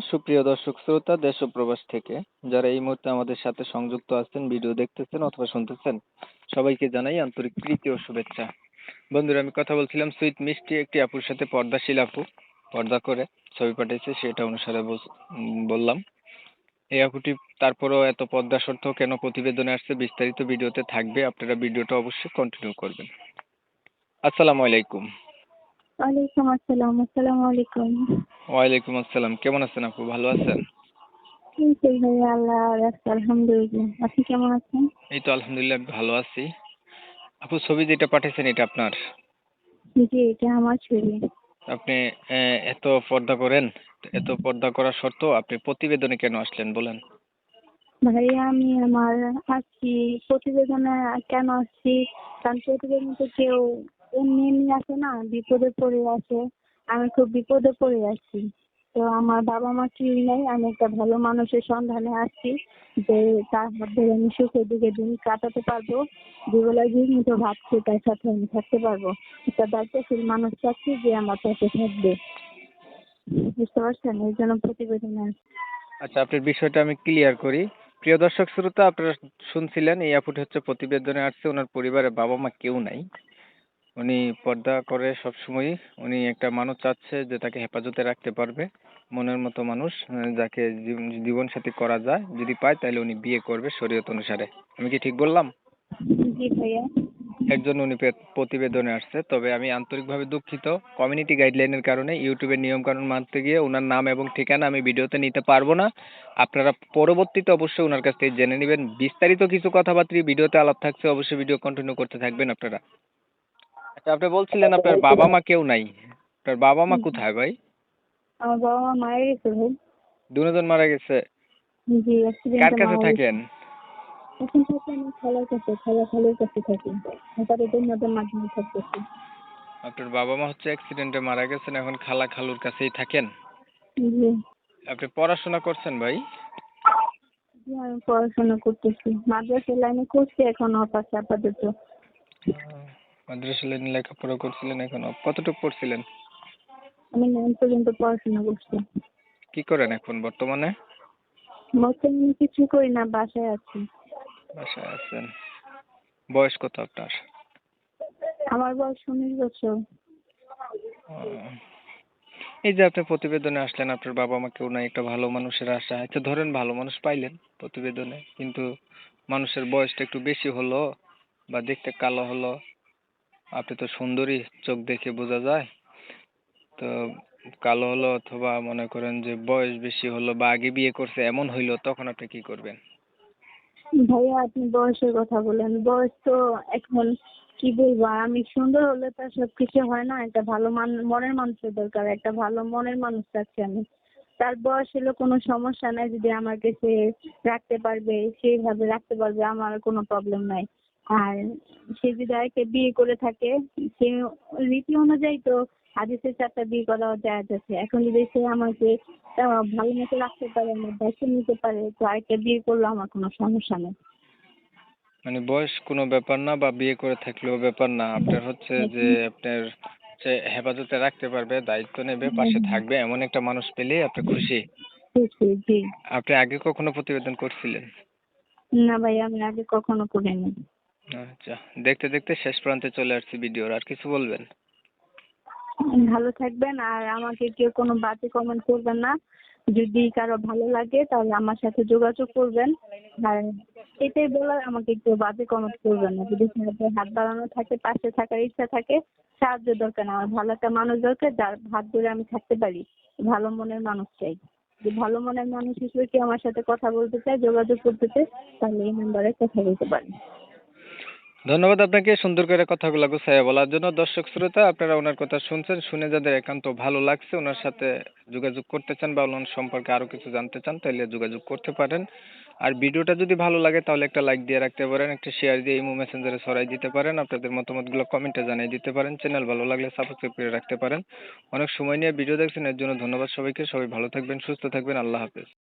সুপ্রিয় দর্শক, শ্রোতা, দেশ ও প্রবাস থেকে যারা এই মুহূর্তে আমাদের সাথে সংযুক্ত আছেন, ভিডিও দেখতেছেন অথবা শুনতেছেন, সবাইকে জানাই আন্তরিক প্রীতি ও শুভেচ্ছা। বন্ধুরা, আমি কথা বলছিলাম সুইট মিষ্টি একটি আপুর সাথে, পর্দাশীল আপু, পর্দা করে ছবি পাঠিয়েছে, সেটা অনুসারে বল- বললাম। এই আপুটি তারপরেও এত পর্দা সত্ত্বেও কেন প্রতিবেদনে আসছে, বিস্তারিত ভিডিওতে থাকবে, আপনারা ভিডিওটা অবশ্যই কন্টিনিউ করবেন। আসসালামু আলাইকুম। ওয়ালাইকুম আসসালাম আসসালামু আলাইকুম। ওয়ালাইকুম আসসালাম কেমন আছেন আপু? ভালো আছেন? এই তো ভাইয়া আল্লাহ রাখছে আলহামদুলিল্লাহ। আপনি কেমন আছেন? এই তো আলহামদুলিল্লাহ ভালো আছি। আপু ছবি যেটা পাঠিয়েছেন এটা আপনার? জি এটা আমার ছবি। আপনি এত পর্দা করেন এত পর্দা করা সত্ত্বেও আপনি প্রতিবেদনে কেন আসলেন বলেন? ভাইয়া আমি আমার আসছি প্রতিবেদনে কেন আসছি? কারণ প্রতিবেদনে কেউ এমনি আসে না, বিপদে পড়ে আসে। আমি খুব বিপদে পড়ে আছি। তো আমার বাবা মা কেউই নেই, আমি একটা ভালো মানুষের সন্ধানে আসছি যে তার মধ্যে আমি সুখে দিকে দিন কাটাতে পারব। দুবেলা দিন মতো ভাত তার সাথে আমি থাকতে পারব। একটা দায়িত্বশীল মানুষ চাচ্ছি যে আমার পাশে থাকবে। বুঝতে পারছেন? এই জন্য প্রতিবেদনে আচ্ছা আপনার বিষয়টা আমি ক্লিয়ার করি। প্রিয় দর্শক, শ্রোতা, আপনারা শুনছিলেন, এই আপুটি হচ্ছে প্রতিবেদনে আসছে, ওনার পরিবারে বাবা মা কেউ নাই। উনি পর্দা করে সবসময়ই উনি একটা মানুষ চাচ্ছে যে তাকে হেফাজতে রাখতে পারবে মনের মতো মানুষ যাকে জীবন- জীবনসাথী করা যায়। যদি পায় তাহলে উনি বিয়ে করবে শরীয়ত অনুসারে। আমি কি ঠিক বললাম? জি ভাইয়া। এর জন্য উনি প্রতিবেদনে আসছে। তবে আমি আন্তরিকভাবে দুঃখিত। কমিউনিটি গাইডলাইনের কারণে ইউটিউবের নিয়মকানুন মানতে গিয়ে ওনার নাম এবং ঠিকানা আমি ভিডিওতে নিতে পারব না। আপনারা পরবর্তীতে অবশ্যই ওনার কাছ থেকে জেনে নেবেন। বিস্তারিত কিছু কথাবার্তা ভিডিওতে আলাপ থাকছে অবশ্যই ভিডিও কন্টিনিউ করতে থাকবেন আপনারা। আপনি বলছিলেন আপনার বাবা মা কেউ নাই। আপনার বাবা মা কোথায় ভাই? আমার বাবা মা মারা গেছে ভাই। দুজন মারা গেছে। জি কার কাছে থাকেন? এখন থাকি আমি খালার কাছে খালা খালের কাছে থাকি। তাদের দৈন্যদের মাধ্যমে থাকতেছি আপনার বাবা মা হচ্ছে অ্যাক্সিডেন্টে মারা গেছেন এখন খালা খালুর কাছেই থাকেন? জি। আপনি পড়াশোনা করছেন ভাই? জি আমি পড়াশোনা করতেছি। মাদ্রাসা লাইনে করছি এখন অপাস আপাতত। মাদ্রাসা লাইনে লেখাপড়া করছিলেন এখনও? কতটুকু পড়ছিলেন? আমি নাইন পর্যন্ত পড়াশোনা করছি। কি করেন এখন বর্তমানে? বর্তমানে কিছু করি না বাসায় আছি। বাসায় আছেন। বয়স কত আপনার? আমার বয়স উনিশ বছর। এই যে আপনি প্রতিবেদনে আসলেন আপনার বাবা মা কেউ নাই একটা ভালো মানুষের আশা। আচ্ছা ধরেন ভালো মানুষ পাইলেন প্রতিবেদনে কিন্তু মানুষের বয়সটা একটু বেশি হলো বা দেখতে কালো হলো। আপনি তো সুন্দরী, চোখ দেখে বোঝা যায়। তো কালো হলো অথবা মনে করেন যে বয়স বেশি হলো বা আগে বিয়ে করছে, এমন হইল, তখন আপনি কি করবেন? ভাইয়া, আপনি বয়সের কথা বলেন বয়স তো এখন কি বলব আমি সুন্দর হলে তো আর সবকিছু হয় না। একটা ভালো মান, মনের মানুষের দরকার, একটা ভালো মনের মানুষ চাচ্ছি আমি। তার বয়স হলে কোনো সমস্যা নাই, যদি আমাকে সে রাখতে পারবে, সেইভাবে রাখতে পারবে, আমার কোনো প্রবলেম নাই। আর সে যদি আরেকটা বিয়ে করে থাকে। সে রীতি অনুযায়ী তো হাদিসের চারটা বিয়ে করা জায়েজ আছে। এখন যদি সে আমাকে ভালো মতো রাখতে পারে আমার দায়িত্ব নিতে পারে তো আরেকটা বিয়ে করলে আমার কোনো সমস্যা নেই। মানে বয়স কোনো ব্যাপার না বা বিয়ে করে থাকলেও ব্যাপার না। আপনার হচ্ছে যে আপনার যে হেফাজতে রাখতে পারবে দায়িত্ব নেবে পাশে থাকবে এমন একটা মানুষ পেলে আপনি খুশি। আপনি আগে কখনো প্রতিবেদন করছিলেন? না ভাই আমি আগে কখনো করিনি। আচ্ছা দেখতে দেখতে শেষ প্রান্তে চলে আসছি ভিডিওর, আর কিছু বলবেন? ভালো থাকবেন, আর আমাকে কেউ কোনো বাজে কমেন্ট করবেন না। যদি কারও ভালো লাগে, তাহলে আমার সাথে যোগাযোগ করবেন। আর এটাই বলার, আমাকে কেউ বাজে কমেন্ট করবেন না। যদি হাত বাড়ানো থাকে, পাশে থাকার ইচ্ছা থাকে, সাহায্য দরকার আমার ভালো একটা মানুষ দরকার, যার হাত ধরে আমি থাকতে পারি। ভালো মনের মানুষ চাই। যে ভালো মনের মানুষ হিসেবে কেউ আমার সাথে কথা বলতে চায়, যোগাযোগ করতে চায়, তাহলে এই নাম্বারে কথা বলতে পারেন। ধন্যবাদ আপনাকে, সুন্দর করে কথাগুলো গুছাইয়া বলার জন্য। দর্শক, শ্রোতা, আপনারা ওনার কথা শুনছেন, শুনে যাদের একান্ত ভালো লাগছে, ওনার সাথে যোগাযোগ করতে চান বা ওনার সম্পর্কে আরও কিছু জানতে চান তাহলে যোগাযোগ করতে পারেন। আর ভিডিওটা যদি ভালো লাগে, তাহলে একটা লাইক দিয়ে রাখতে পারেন, একটা শেয়ার দিয়ে ইমো মেসেঞ্জারে ছড়াই দিতে পারেন, আপনাদের মতামতগুলো কমেন্টে জানিয়ে দিতে পারেন, চ্যানেল ভালো লাগলে সাবস্ক্রাইব করে রাখতে পারেন। অনেক সময় নিয়ে ভিডিও দেখছেন, এর জন্য ধন্যবাদ সবাইকে, সবাই ভালো থাকবেন, সুস্থ থাকবেন, আল্লাহ হাফেজ।